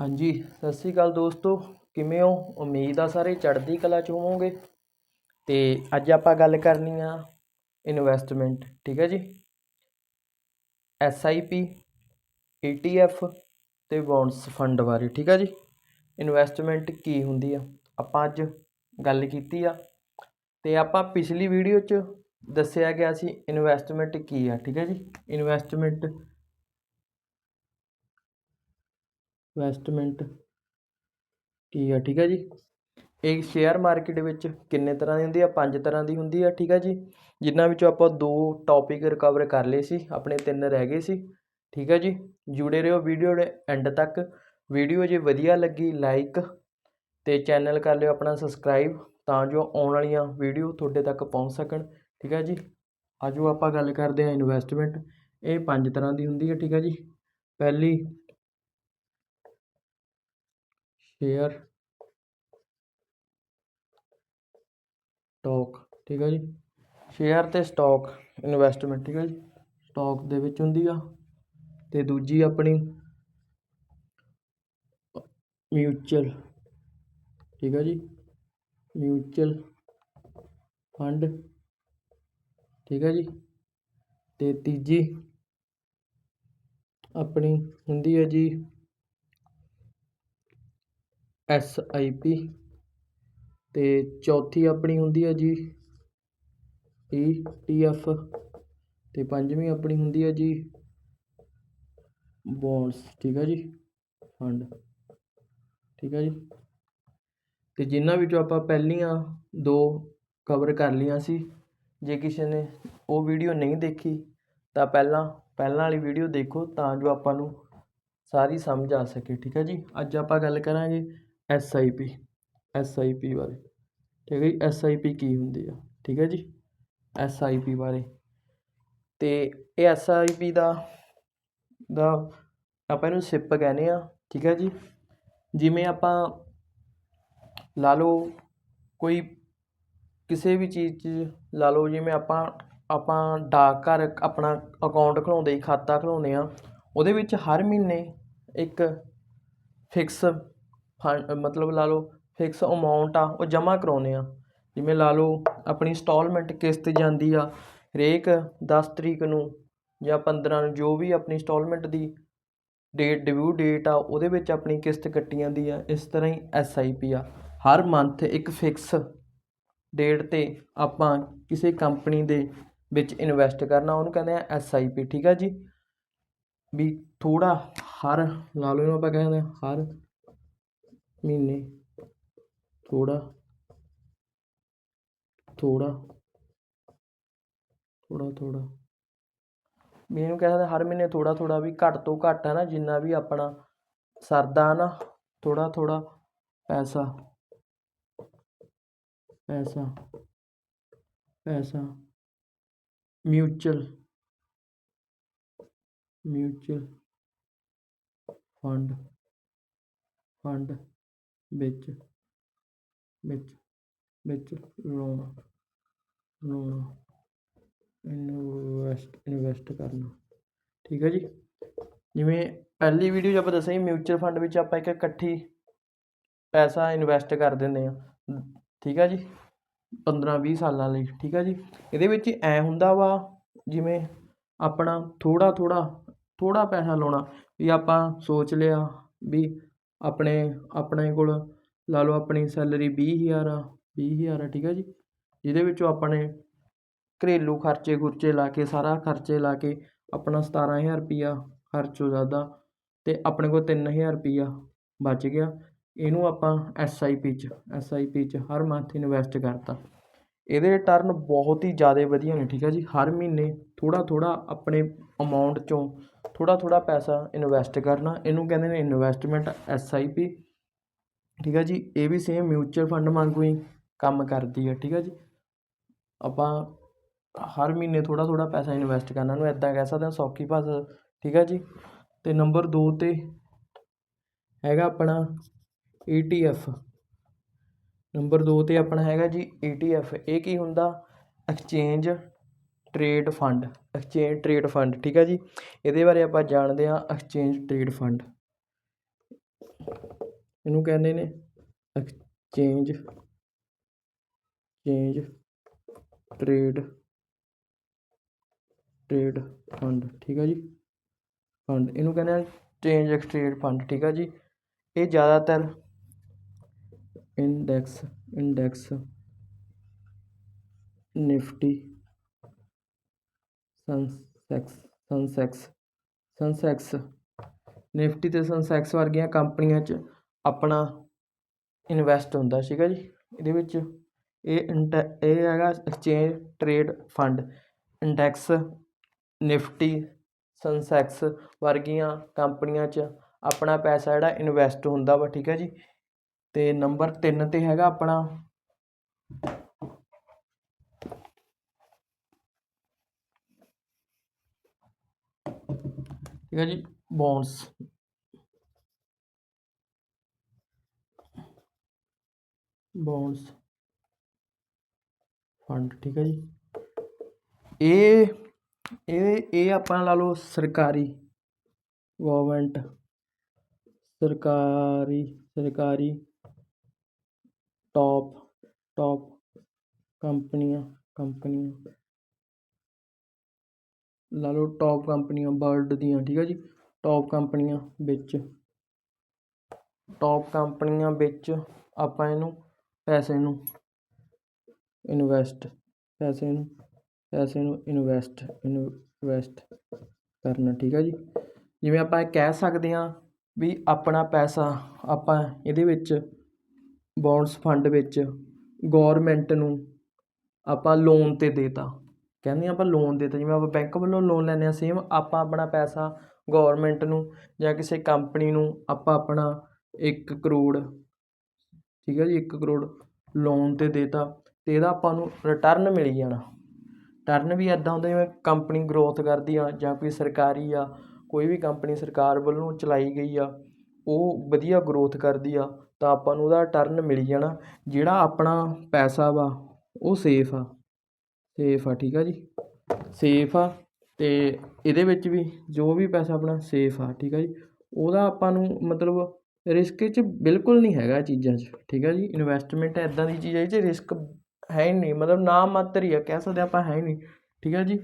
ਹਾਂਜੀ, ਸਤਿ ਸ਼੍ਰੀ ਅਕਾਲ ਦੋਸਤੋ। ਕਿਵੇਂ ਹੋ? ਉਮੀਦ ਆ ਸਾਰੇ ਚੜ੍ਹਦੀ ਕਲਾ 'ਚ ਹੋਵੋਗੇ। ਅਤੇ ਅੱਜ ਆਪਾਂ ਗੱਲ ਕਰਨੀ ਆ ਇਨਵੈਸਟਮੈਂਟ ਠੀਕ ਹੈ ਜੀ? S I P E T F ਅਤੇ ਬੌਂਡਸ ਫੰਡ ਬਾਰੇ, ਠੀਕ ਹੈ ਜੀ? ਇਨਵੈਸਟਮੈਂਟ ਕੀ ਹੁੰਦੀ ਆ? ਆਪਾਂ ਅੱਜ ਗੱਲ ਕੀਤੀ ਆ। ਅਤੇ ਆਪਾਂ ਪਿਛਲੀ ਵੀਡੀਓ 'ਚ ਦੱਸਿਆ ਗਿਆ ਸੀ ਇਨਵੈਸਟਮੈਂਟ ਕੀ ਆ, ਠੀਕ ਹੈ ਜੀ? ਇਨਵੈਸਟਮੈਂਟ ਇਨਵੈਸਟਮੈਂਟ ਕੀ ਆ, ਠੀਕ ਹੈ ਜੀ? ਇਹ ਸ਼ੇਅਰ ਮਾਰਕੀਟ ਵਿੱਚ ਕਿੰਨੇ ਤਰ੍ਹਾਂ ਦੀ ਹੁੰਦੀ ਆ? ਪੰਜ ਤਰ੍ਹਾਂ ਦੀ ਹੁੰਦੀ ਆ, ਠੀਕ ਹੈ ਜੀ? ਜਿਨ੍ਹਾਂ ਵਿੱਚੋਂ ਆਪਾਂ ਦੋ ਟੌਪਿਕ ਰਿਕਵਰ ਕਰ ਲਏ ਸੀ, ਆਪਣੇ ਤਿੰਨ ਰਹਿ ਗਏ ਸੀ, ਠੀਕ ਹੈ ਜੀ? ਜੁੜੇ ਰਹੋ ਵੀਡੀਓ ਦੇ ਐਂਡ ਤੱਕ। ਵੀਡੀਓ ਜੇ ਵਧੀਆ ਲੱਗੀ ਲਾਈਕ ਅਤੇ ਚੈਨਲ ਕਰ ਲਿਓ ਆਪਣਾ ਸਬਸਕ੍ਰਾਈਬ ਤਾਂ ਜੋ ਆਉਣ ਵਾਲੀਆਂ ਵੀਡੀਓ ਤੁਹਾਡੇ ਤੱਕ ਪਹੁੰਚ ਸਕਣ, ਠੀਕ ਹੈ ਜੀ? ਆਜੋ ਆਪਾਂ ਗੱਲ ਕਰਦੇ ਹਾਂ ਇਨਵੈਸਟਮੈਂਟ ਇਹ ਪੰਜ ਤਰ੍ਹਾਂ ਦੀ ਹੁੰਦੀ ਹੈ ਠੀਕ ਹੈ ਜੀ? ਪਹਿਲੀ ਸ਼ੇਅਰ। ਸਟਾਕ, ਠੀਕ ਹੈ ਜੀ। ਸ਼ੇਅਰ ਅਤੇ ਸਟਾਕ ਇਨਵੈਸਟਮੈਂਟ ਠੀਕ ਹੈ ਜੀ। ਸਟਾਕ ਦੇ ਵਿੱਚ ਹੁੰਦੀ ਆ ਅਤੇ ਦੂਜੀ ਆਪਣੀ ਮਿਊਚੁਅਲ ਠੀਕ ਹੈ ਜੀ। ਮਿਊਚੁਅਲ ਫੰਡ ਠੀਕ ਹੈ ਜੀ। ਅਤੇ ਤੀਜੀ ਆਪਣੀ ਹੁੰਦੀ ਹੈ ਜੀ ਐਸ ਆਈ ਪੀ। ਅਤੇ ਚੌਥੀ ਆਪਣੀ ਹੁੰਦੀ ਹੈ ਜੀ ਈ ਟੀ ਐਫ। ਅਤੇ ਪੰਜਵੀਂ ਆਪਣੀ ਹੁੰਦੀ ਹੈ ਜੀ ਬੌਂਡਸ ਠੀਕ ਹੈ ਜੀ, ਫੰਡ, ਠੀਕ ਹੈ ਜੀ। ਅਤੇ ਜਿਨ੍ਹਾਂ ਵਿੱਚੋਂ ਆਪਾਂ ਪਹਿਲੀਆਂ ਦੋ ਕਵਰ ਕਰ ਲਈਆਂ ਸੀ, ਜੇ ਕਿਸੇ ਨੇ ਉਹ ਵੀਡੀਓ ਨਹੀਂ ਦੇਖੀ, ਤਾਂ ਪਹਿਲਾਂ ਪਹਿਲਾਂ ਵਾਲੀ ਵੀਡੀਓ ਦੇਖੋ ਤਾਂ ਜੋ ਆਪਾਂ ਨੂੰ ਸਾਰੀ ਸਮਝ ਆ ਸਕੇ, ਠੀਕ ਹੈ ਜੀ। ਅੱਜ ਆਪਾਂ ਗੱਲ ਕਰਾਂਗੇ S I P S I ਪੀ ਬਾਰੇ। ਠੀਕ ਹੈ ਜੀ ਐਸ ਆਈ ਪੀ ਕੀ ਹੁੰਦੀ ਆ? ਠੀਕ ਹੈ ਜੀ ਐਸ ਆਈ ਪੀ ਬਾਰੇ। ਅਤੇ ਇਹ ਐਸ ਆਈ ਪੀ ਦਾ ਦਾ ਆਪਾਂ ਇਹਨੂੰ ਸਿਪ ਕਹਿੰਦੇ ਆ, ਠੀਕ ਹੈ ਜੀ। ਜਿਵੇਂ ਆਪਾਂ ਲਾ ਲਓ ਕੋਈ ਕਿਸੇ ਵੀ ਚੀਜ਼ 'ਚ ਲਾ ਲਓ, ਜਿਵੇਂ ਆਪਾਂ ਆਪਾਂ ਡਾਕ ਘਰ ਆਪਣਾ ਅਕਾਊਂਟ ਖੁਲਾਉਂਦੇ, ਖਾਤਾ ਖੁਲਾਉਂਦੇ ਆ, ਉਹਦੇ ਵਿੱਚ ਹਰ ਮਹੀਨੇ ਇੱਕ ਫਿਕਸ ਫੰਡ ਮਤਲਬ ਲਾ ਲਓ ਫਿਕਸ ਅਮਾਊਂਟ ਆ, ਉਹ ਜਮ੍ਹਾਂ ਕਰਵਾਉਂਦੇ ਹਾਂ ਜਿਵੇਂ ਲਾ ਲਓ ਆਪਣੀ ਇੰਸਟਾਲਮੈਂਟ ਕਿਸ਼ਤ ਜਾਂਦੀ ਆ, ਹਰੇਕ ਦਸ ਤਰੀਕ ਨੂੰ ਜਾਂ 15 ਨੂੰ ਜੋ ਵੀ ਆਪਣੀ ਇੰਸਟਾਲਮੈਂਟ ਦੀ ਡੇਟ ਡਿਊ ਡੇਟ ਆ, ਉਹਦੇ ਵਿੱਚ ਆਪਣੀ ਕਿਸ਼ਤ ਕੱਟੀ ਜਾਂਦੀ ਆ। ਇਸ ਤਰ੍ਹਾਂ ਹੀ ਐਸ ਆਈ ਪੀ ਆ। ਹਰ ਮੰਥ ਇੱਕ ਫਿਕਸ ਡੇਟ 'ਤੇ ਆਪਾਂ ਕਿਸੇ ਕੰਪਨੀ ਦੇ ਵਿੱਚ ਇਨਵੈਸਟ ਕਰਨਾ, ਉਹਨੂੰ ਕਹਿੰਦੇ ਆ ਐਸ ਆਈ ਪੀ ਠੀਕ ਆ ਜੀ? ਵੀ ਥੋੜ੍ਹਾ ਹਰ, ਲਾ ਲਓ ਇਹਨੂੰ ਆਪਾਂ ਕਹਿੰਦੇ ਹਾਂ ਹਰ ਮਹੀਨੇ, ਥੋੜ੍ਹਾ ਥੋੜ੍ਹਾ ਥੋੜ੍ਹਾ ਥੋੜ੍ਹਾ। ਵੀ ਇਹਨੂੰ ਕਹਿੰਦੇ ਹਰ ਮਹੀਨੇ ਥੋੜ੍ਹਾ ਥੋੜ੍ਹਾ ਵੀ ਘੱਟ ਤੋਂ ਘੱਟ ਹੈ ਨਾ, ਜਿੰਨਾ ਵੀ ਆਪਣਾ ਸਰਦਾ ਨਾ, ਥੋੜ੍ਹਾ ਥੋੜ੍ਹਾ ਪੈਸਾ ਪੈਸਾ ਪੈਸਾ, ਮਿਊਚਲ ਮਿਊਚਲ ਫੰਡ ਫੰਡ। ਵਿੱਚ ਵਿੱਚ ਵਿੱਚ ਲਾਉਣਾ ਲਾਉਣਾ ਇਨਵੈਸਟ ਇਨਵੈਸਟ ਕਰਨਾ। ਠੀਕ ਹੈ ਜੀ? ਜਿਵੇਂ ਪਹਿਲੀ ਵੀਡੀਓ 'ਚ ਆਪਾਂ ਦੱਸਿਆ ਸੀ ਮਿਊਚੁਅਲ ਫੰਡ ਵਿੱਚ ਆਪਾਂ ਇੱਕ ਇਕੱਠੀ ਪੈਸਾ ਇਨਵੈਸਟ ਕਰ ਦਿੰਦੇ ਆ ਠੀਕ ਆ ਜੀ? 15 20 ਸਾਲਾਂ ਲਈ। ਠੀਕ ਹੈ ਜੀ? ਇਹਦੇ ਵਿੱਚ ਐ ਹੁੰਦਾ ਵਾ, ਜਿਵੇਂ ਆਪਣਾ ਥੋੜ੍ਹਾ ਥੋੜ੍ਹਾ ਥੋੜ੍ਹਾ ਪੈਸਾ ਲਾਉਣਾ, ਵੀ ਆਪਾਂ ਸੋਚ ਲਿਆ ਵੀ ਆਪਣੇ ਆਪਣੇ ਕੋਲ ਲਾ ਲਓ ਆਪਣੀ ਸੈਲਰੀ ਵੀਹ ਹਜ਼ਾਰ ਆ, ਵੀਹ ਹਜ਼ਾਰ ਆ, ਠੀਕ ਆ ਜੀ। ਜਿਹਦੇ ਵਿੱਚੋਂ ਆਪਣੇ ਘਰੇਲੂ ਖਰਚੇ ਖੁਰਚੇ ਲਾ ਕੇ, ਸਾਰਾ ਖਰਚੇ ਲਾ ਕੇ ਆਪਣਾ ਸਤਾਰਾਂ ਹਜ਼ਾਰ ਰੁਪਈਆ ਖਰਚ ਹੋ ਜਾਂਦਾ ਅਤੇ ਆਪਣੇ ਕੋਲ ਤਿੰਨ ਹਜ਼ਾਰ ਰੁਪਈਆ ਬਚ ਗਿਆ। ਇਹਨੂੰ ਆਪਾਂ ਐੱਸ ਆਈ ਪੀ 'ਚ ਐੱਸ ਆਈ ਪੀ 'ਚ ਹਰ ਮੰਥ ਇਨਵੈਸਟ ਕਰਤਾ। ਇਹਦੇ ਰਿਟਰਨ ਬਹੁਤ ਹੀ ਜ਼ਿਆਦਾ ਵਧੀਆ ਨੇ, ਠੀਕ ਆ ਜੀ। ਹਰ ਮਹੀਨੇ ਥੋੜ੍ਹਾ ਥੋੜ੍ਹਾ ਆਪਣੇ ਅਮਾਊਂਟ 'ਚੋਂ ਥੋੜ੍ਹਾ ਥੋੜ੍ਹਾ ਪੈਸਾ ਇਨਵੈਸਟ ਕਰਨਾ। ਇਹਨੂੰ ਕਹਿੰਦੇ ਨੇ ਇਨਵੈਸਟਮੈਂਟ ਐਸ ਆਈ ਪੀ ਠੀਕ ਹੈ ਜੀ? ਇਹ ਵੀ ਸੇਮ ਮਿਊਚੁਅਲ ਫੰਡ ਵਾਂਗੂ ਹੀ ਕੰਮ ਕਰਦੀ ਹੈ ਠੀਕ ਹੈ ਜੀ? ਆਪਾਂ ਹਰ ਮਹੀਨੇ ਥੋੜ੍ਹਾ ਥੋੜ੍ਹਾ ਪੈਸਾ ਇਨਵੈਸਟ ਕਰਨਾ। ਇਹਨੂੰ ਇੱਦਾਂ ਕਹਿ ਸਕਦੇ ਹਾਂ ਸੌਖੀ ਭਾਸ਼ਾ, ਠੀਕ ਹੈ ਜੀ? ਅਤੇ ਨੰਬਰ ਦੋ 'ਤੇ ਹੈਗਾ ਆਪਣਾ ਈ ਟੀ ਐਫ ਨੰਬਰ ਦੋ 'ਤੇ ਆਪਣਾ ਹੈਗਾ ਜੀ ਈ ਟੀ ਐਫ ਇਹ ਕੀ ਹੁੰਦਾ? Exchange trade fund exchange trade fund ਠੀਕ ਹੈ ਜੀ? ਇਹਦੇ ਬਾਰੇ ਆਪਾਂ ਜਾਣਦੇ ਹਾਂ ਐਕਸਚੇਂਜ ਟਰੇਡ ਫੰਡ ਇਹਨੂੰ ਕਹਿੰਦੇ ਨੇ exchange change trade trade fund ਠੀਕ ਆ ਜੀ? ਫੰਡ ਇਹਨੂੰ ਕਹਿੰਦੇ ਆ ਚੇਂਜ ਐਕਸਚੇਂਜ ਫੰਡ ਠੀਕ ਆ ਜੀ? ਇਹ ਜ਼ਿਆਦਾਤਰ ਇੰਡੈਕਸ ਇੰਡੈਕਸ ਨਿਫਟੀ ਸਨਸੈਕਸ ਸਨਸੈਕਸ ਸਨਸੈਕਸ। ਨਿਫਟੀ ਤੇ ਸਨਸੈਕਸ ਵਰਗੀਆਂ ਕੰਪਨੀਆਂ 'ਚ ਆਪਣਾ ਇਨਵੈਸਟ ਹੁੰਦਾ ਸੀਗਾ ਜੀ? ਇਹਦੇ ਵਿੱਚ ਇਹ ਇੰਡ ਇਹ ਹੈਗਾ exchange trade fund index Nifty, Sensex ਵਰਗੀਆਂ ਕੰਪਨੀਆਂ 'ਚ ਆਪਣਾ ਪੈਸਾ ਜਿਹੜਾ ਇਨਵੈਸਟ ਹੁੰਦਾ ਵਾ, ਠੀਕ ਹੈ ਜੀ? ਤੇ ਨੰਬਰ 3 ਤੇ ਹੈਗਾ ਆਪਣਾ ਠੀਕ ਹੈ ਜੀ ਬੌਂਡਸ ਬੌਂਡਸ ਫੰਡ ਠੀਕ ਹੈ ਜੀ। ਇਹ ਇਹ ਇਹ ਆਪਾਂ ਲਾ ਲਓ ਸਰਕਾਰੀ ਗਵਰਨਮੈਂਟ ਸਰਕਾਰੀ ਸਰਕਾਰੀ ਟੌਪ ਟੌਪ ਕੰਪਨੀਆਂ ਕੰਪਨੀਆਂ। ਲਾ ਲਓ ਟੌਪ ਕੰਪਨੀਆਂ ਵਰਲਡ ਦੀਆਂ, ਠੀਕ ਹੈ ਜੀ? ਟੌਪ ਕੰਪਨੀਆਂ ਵਿੱਚ। ਟੌਪ ਕੰਪਨੀਆਂ ਵਿੱਚ ਆਪਾਂ ਇਹਨੂੰ ਪੈਸੇ ਨੂੰ ਇਨਵੈਸਟ ਪੈਸੇ ਨੂੰ ਪੈਸੇ ਨੂੰ ਇਨਵੈਸਟ ਇਨਵੈਸਟ ਕਰਨਾ, ਠੀਕ ਹੈ ਜੀ? ਜਿਵੇਂ ਆਪਾਂ ਇਹ ਕਹਿ ਸਕਦੇ ਹਾਂ ਵੀ ਆਪਣਾ ਪੈਸਾ ਆਪਾਂ ਇਹਦੇ ਵਿੱਚ ਬੌਂਡਸ ਫੰਡ ਵਿੱਚ ਗੌਰਮੈਂਟ ਨੂੰ ਆਪਾਂ ਲੋਨ 'ਤੇ ਦੇਤਾ। ਕਹਿੰਦੇ ਆਪਾਂ ਲੋਨ ਦੇਤਾ, ਜਿਵੇਂ ਆਪਾਂ ਬੈਂਕ ਵੱਲੋਂ ਲੋਨ ਲੈਂਦੇ ਹਾਂ ਸੇਮ ਆਪਾਂ ਆਪਣਾ ਪੈਸਾ ਗੌਰਮੈਂਟ ਨੂੰ ਜਾਂ ਕਿਸੇ ਕੰਪਨੀ ਨੂੰ ਆਪਾਂ ਆਪਣਾ ਇੱਕ ਕਰੋੜ, ਠੀਕ ਹੈ ਜੀ, ਇੱਕ ਕਰੋੜ ਲੋਨ 'ਤੇ ਦੇਤਾ ਅਤੇ ਇਹਦਾ ਆਪਾਂ ਨੂੰ ਰਿਟਰਨ ਮਿਲੀ ਜਾਣਾ। ਟਰਨ ਵੀ ਇੱਦਾਂ ਹੁੰਦਾ ਜਿਵੇਂ ਕੰਪਨੀ ਗਰੋਥ ਕਰਦੀ ਆ ਜਾਂ ਕੋਈ ਸਰਕਾਰੀ ਆ, ਕੋਈ ਵੀ ਕੰਪਨੀ ਸਰਕਾਰ ਵੱਲੋਂ ਚਲਾਈ ਗਈ ਆ, ਉਹ ਵਧੀਆ ਗਰੋਥ ਕਰਦੀ ਆ, ਤਾਂ ਆਪਾਂ ਨੂੰ ਉਹਦਾ ਟਰਨ ਮਿਲੀ ਜਾਣਾ, ਜਿਹੜਾ ਆਪਣਾ ਪੈਸਾ ਵਾ, ਉਹ ਸੇਫ ਆ। ਸੇਫ ਆ, ਠੀਕ ਆ ਜੀ? ਸੇਫ ਆ ਅਤੇ ਇਹਦੇ ਵਿੱਚ ਵੀ ਜੋ ਵੀ ਪੈਸਾ ਆਪਣਾ ਸੇਫ ਆ, ਠੀਕ ਆ ਜੀ? ਉਹਦਾ ਆਪਾਂ ਨੂੰ ਮਤਲਬ ਰਿਸਕ 'ਚ ਬਿਲਕੁਲ ਨਹੀਂ ਹੈਗਾ ਇਹ ਚੀਜ਼ਾਂ 'ਚ, ਠੀਕ ਆ ਜੀ? ਇਨਵੈਸਟਮੈਂਟ ਇੱਦਾਂ ਦੀ ਚੀਜ਼ ਹੈ ਜਿਹਦੇ 'ਚ ਰਿਸਕ ਹੈ ਹੀ ਨਹੀਂ, ਮਤਲਬ ਨਾ ਮਾਤਰ ਹੀ ਆ, ਕਹਿ ਸਕਦੇ ਆਪਾਂ ਹੈ ਹੀ ਨਹੀਂ, ਠੀਕ ਆ ਜੀ?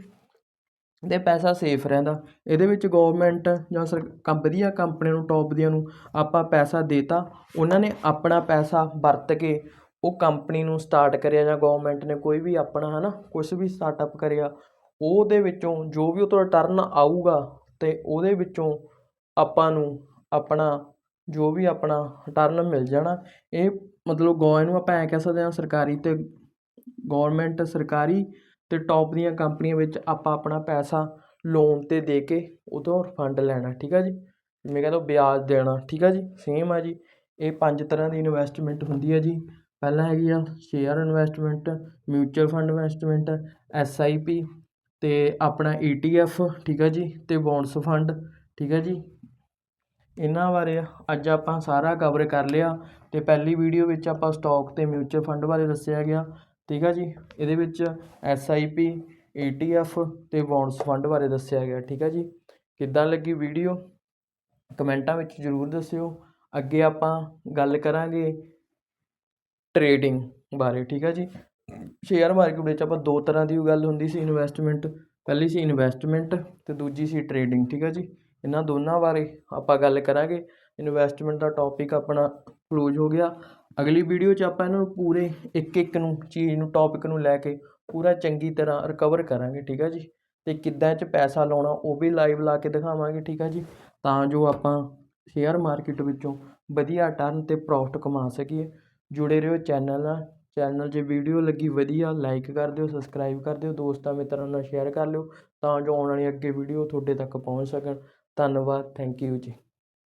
ਅਤੇ ਪੈਸਾ ਸੇਫ ਰਹਿੰਦਾ। ਇਹਦੇ ਵਿੱਚ ਗੌਰਮੈਂਟ ਜਾਂ ਸਰ ਕੰ ਵਧੀਆ ਕੰਪਨੀਆਂ ਨੂੰ ਟੌਪ ਦੀਆਂ ਨੂੰ ਆਪਾਂ ਪੈਸਾ ਦੇਤਾ, ਉਹਨਾਂ ਨੇ ਆਪਣਾ ਪੈਸਾ ਵਰਤ ਕੇ ਉਹ ਕੰਪਨੀ ਨੂੰ ਸਟਾਰਟ ਕਰਿਆ ਜਾਂ ਗੌਰਮੈਂਟ ਨੇ ਕੋਈ ਵੀ ਆਪਣਾ ਹੈ ਨਾ ਕੁਛ ਵੀ ਸਟਾਰਟਅਪ ਕਰਿਆ, ਉਹਦੇ ਵਿੱਚੋਂ ਜੋ ਵੀ ਉਹ ਤੋਂ ਰਿਟਰਨ ਆਊਗਾ ਅਤੇ ਉਹਦੇ ਵਿੱਚੋਂ ਆਪਾਂ ਨੂੰ ਆਪਣਾ, ਜੋ ਵੀ ਆਪਣਾ ਰਿਟਰਨ ਮਿਲ ਜਾਣਾ। ਇਹ ਮਤਲਬ ਗੌ, ਇਹਨੂੰ ਆਪਾਂ ਐਂ ਕਹਿ ਸਕਦੇ ਹਾਂ ਸਰਕਾਰੀ ਅਤੇ ਗੌਰਮੈਂਟ ਸਰਕਾਰੀ ਅਤੇ ਟੋਪ ਦੀਆਂ ਕੰਪਨੀਆਂ ਵਿੱਚ ਆਪਾਂ ਆਪਣਾ ਪੈਸਾ ਲੋਨ 'ਤੇ ਦੇ ਕੇ ਉਹ ਤੋਂ ਰਿਫੰਡ ਲੈਣਾ, ਠੀਕ ਆ ਜੀ? ਜਿਵੇਂ ਕਹਿ ਲਓ ਵਿਆਜ ਦੇਣਾ, ਠੀਕ ਆ ਜੀ? ਸੇਮ ਆ ਜੀ। ਇਹ ਪੰਜ ਤਰ੍ਹਾਂ ਦੀ ਇਨਵੈਸਟਮੈਂਟ ਹੁੰਦੀ ਹੈ ਜੀ। ਪਹਿਲਾਂ ਹੈਗੀ ਆ share investment mutual fund investment S I P ਅਤੇ ਆਪਣਾ ਈ ਟੀ ਐਫ ਠੀਕ ਆ ਜੀ ਅਤੇ ਬੌਂਡਸ ਫੰਡ ਠੀਕ ਆ ਜੀ। ਇਹਨਾਂ ਬਾਰੇ ਅੱਜ ਆਪਾਂ ਸਾਰਾ ਕਵਰ ਕਰ ਲਿਆ ਅਤੇ ਪਹਿਲੀ ਵੀਡੀਓ ਵਿੱਚ ਆਪਾਂ ਸਟੋਕ ਅਤੇ ਮਿਊਚੁਅਲ ਫੰਡ ਬਾਰੇ ਦੱਸਿਆ ਗਿਆ, ਠੀਕ ਆ ਜੀ। ਇਹਦੇ ਵਿੱਚ S I P E T F ਅਤੇ ਬੌਂਡਸ ਫੰਡ ਬਾਰੇ ਦੱਸਿਆ ਗਿਆ, ਠੀਕ ਆ ਜੀ। ਕਿੱਦਾਂ ਲੱਗੀ ਵੀਡੀਓ ਕਮੈਂਟਾਂ ਵਿੱਚ ਜ਼ਰੂਰ ਦੱਸਿਓ। ਅੱਗੇ ਆਪਾਂ ਗੱਲ ਕਰਾਂਗੇ ਟਰੇਡਿੰਗ ਬਾਰੇ, ਠੀਕ ਆ ਜੀ? ਸ਼ੇਅਰ ਮਾਰਕੀਟ ਵਿੱਚ ਆਪਾਂ ਦੋ ਤਰ੍ਹਾਂ ਦੀ ਗੱਲ ਹੁੰਦੀ ਸੀ ਇਨਵੈਸਟਮੈਂਟ ਪਹਿਲੀ ਸੀ ਇਨਵੈਸਟਮੈਂਟ ਅਤੇ ਦੂਜੀ ਸੀ ਟਰੇਡਿੰਗ ਠੀਕ ਆ ਜੀ? ਇਹਨਾਂ ਦੋਨਾਂ ਬਾਰੇ ਆਪਾਂ ਗੱਲ ਕਰਾਂਗੇ। ਇਨਵੈਸਟਮੈਂਟ ਦਾ ਟੌਪਿਕ ਆਪਣਾ ਕਲੋਜ਼ ਹੋ ਗਿਆ। ਅਗਲੀ ਵੀਡੀਓ 'ਚ ਆਪਾਂ ਇਹਨਾਂ ਨੂੰ ਪੂਰੇ ਇੱਕ ਇੱਕ ਨੂੰ, ਚੀਜ਼ ਨੂੰ ਟੌਪਿਕ ਨੂੰ ਲੈ ਕੇ ਪੂਰਾ ਚੰਗੀ ਤਰ੍ਹਾਂ ਰਿਕਵਰ ਕਰਾਂਗੇ, ਠੀਕ ਆ ਜੀ? ਅਤੇ ਕਿੱਦਾਂ 'ਚ ਪੈਸਾ ਲਾਉਣਾ, ਉਹ ਵੀ ਲਾਈਵ ਲਾ ਕੇ ਦਿਖਾਵਾਂਗੇ, ਠੀਕ ਆ ਜੀ? ਤਾਂ ਜੋ ਆਪਾਂ ਸ਼ੇਅਰ ਮਾਰਕੀਟ ਵਿੱਚੋਂ ਵਧੀਆ ਟਰਨ ਅਤੇ ਪ੍ਰੋਫਿਟ ਕਮਾ ਸਕੀਏ। ਜੁੜੇ ਰਹੋ ਚੈਨਲ ਨਾਲ। ਚੈਨਲ ਜੇ ਵੀਡੀਓ ਲੱਗੀ ਵਧੀਆ ਲਾਈਕ ਕਰ ਦਿਓ ਸਬਸਕ੍ਰਾਈਬ ਕਰ ਦਿਓ, ਦੋਸਤਾਂ ਮਿੱਤਰਾਂ ਨਾਲ ਸ਼ੇਅਰ ਕਰ ਲਿਓ, ਤਾਂ ਜੋ ਆਉਣ ਵਾਲੀ ਅੱਗੇ ਵੀਡੀਓ ਤੁਹਾਡੇ ਤੱਕ ਪਹੁੰਚ ਸਕਣ। ਧੰਨਵਾਦ ਥੈਂਕ ਯੂ ਜੀ।